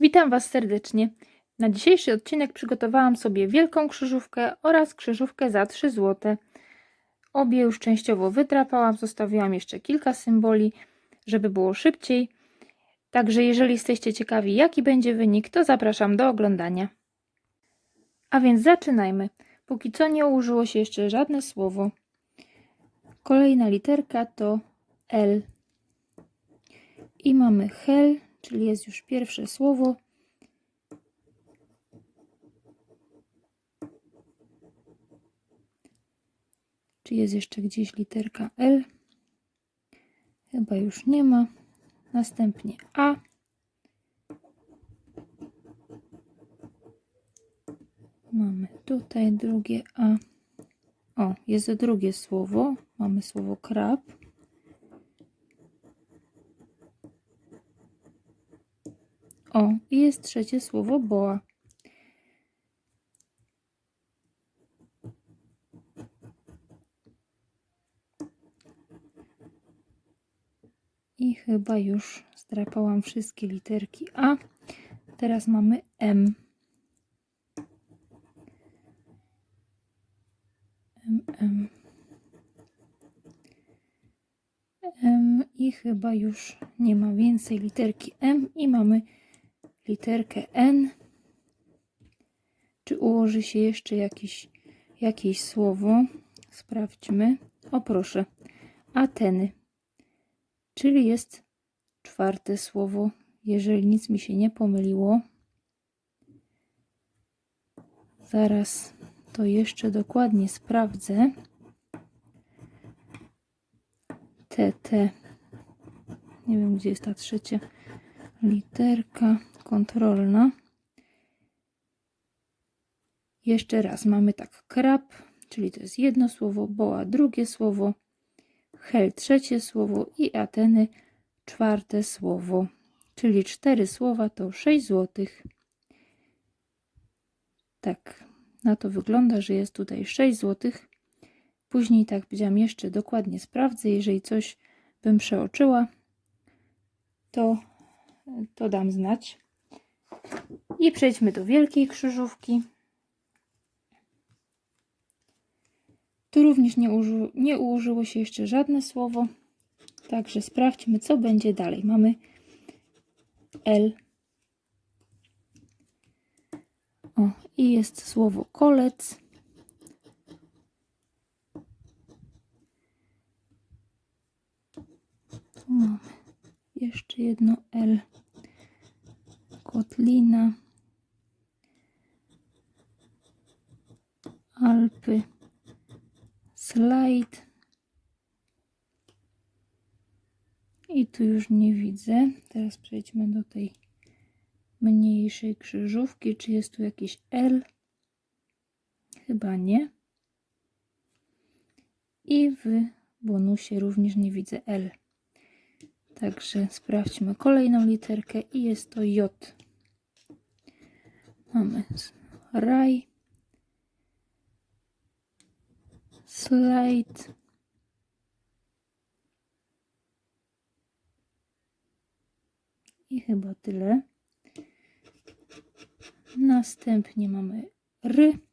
Witam Was serdecznie. Na dzisiejszy odcinek przygotowałam sobie wielką krzyżówkę oraz krzyżówkę za 3 zł. Obie już częściowo wydrapałam, zostawiłam jeszcze kilka symboli, żeby było szybciej. Także jeżeli jesteście ciekawi jaki będzie wynik, to zapraszam do oglądania. A więc zaczynajmy. Póki co nie użyło się jeszcze żadne słowo. Kolejna literka to L. I mamy hel, czyli jest już pierwsze słowo. Czy jest jeszcze gdzieś literka L? Chyba już nie ma. Następnie A. Mamy tutaj drugie A. O, jest drugie słowo. Mamy słowo krab. O, i jest trzecie słowo boa. I chyba już zdrapałam wszystkie literki A. Teraz mamy M. M, M. M i chyba już nie ma więcej literki M i mamy literkę N. Czy ułoży się jeszcze jakiś, jakieś słowo? Sprawdźmy. O proszę. Ateny. Czyli jest czwarte słowo, jeżeli nic mi się nie pomyliło. Zaraz to jeszcze dokładnie sprawdzę. TT. Nie wiem, gdzie jest ta trzecia literka kontrolna. Jeszcze raz mamy tak krab, czyli to jest jedno słowo, boa drugie słowo, hel trzecie słowo i Ateny czwarte słowo. Czyli cztery słowa to 6 złotych. Tak, na to wygląda, że jest tutaj 6 złotych. Później, tak powiedziałam, jeszcze dokładnie sprawdzę. Jeżeli coś bym przeoczyła, to, to dam znać. I przejdźmy do wielkiej krzyżówki. Tu również nie, uży, nie ułożyło się jeszcze żadne słowo. Także sprawdźmy, co będzie dalej. Mamy L. O, i jest słowo kolec. Tu mamy jeszcze jedno L. Kotlina. Alpy. Slajd. I tu już nie widzę. Teraz przejdźmy do tej mniejszej krzyżówki. Czy jest tu jakieś L? Chyba nie. I w bonusie również nie widzę L. Także sprawdźmy kolejną literkę i jest to J. Mamy raj, slajd, i chyba tyle. Następnie mamy ry.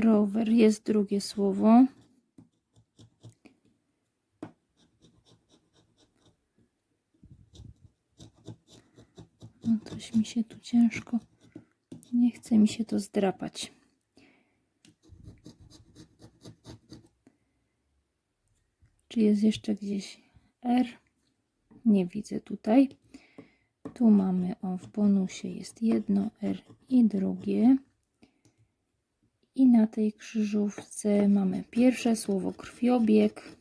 Rower jest drugie słowo. No coś mi się tu ciężko. Nie chce mi się to zdrapać. Czy jest jeszcze gdzieś R? Nie widzę tutaj. Tu mamy, o w bonusie jest jedno R i drugie. I na tej krzyżówce mamy pierwsze słowo krwiobieg.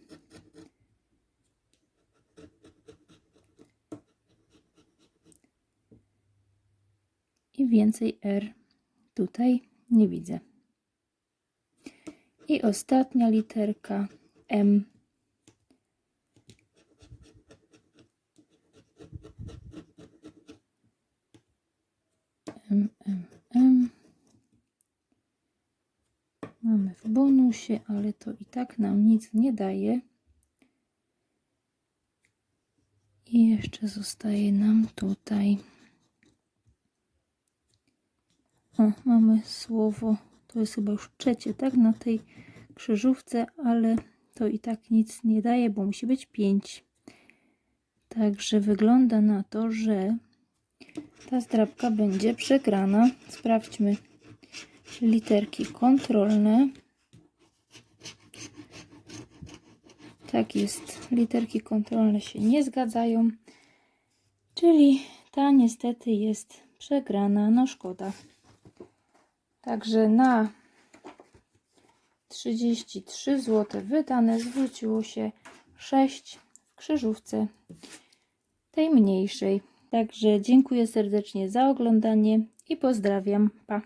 I więcej R tutaj nie widzę. I ostatnia literka M M, M. Mamy w bonusie, ale to i tak nam nic nie daje. I jeszcze zostaje nam tutaj. O, mamy słowo. To jest chyba już trzecie, tak? Na tej krzyżówce, ale to i tak nic nie daje, bo musi być 5. Także wygląda na to, że ta zdrabka będzie przegrana. Sprawdźmy literki kontrolne. Tak jest, literki kontrolne się nie zgadzają, czyli ta niestety jest przegrana. No szkoda. Także na 33 zł wydane zwróciło się 6 w krzyżówce tej mniejszej. Także dziękuję serdecznie za oglądanie i pozdrawiam. Pa.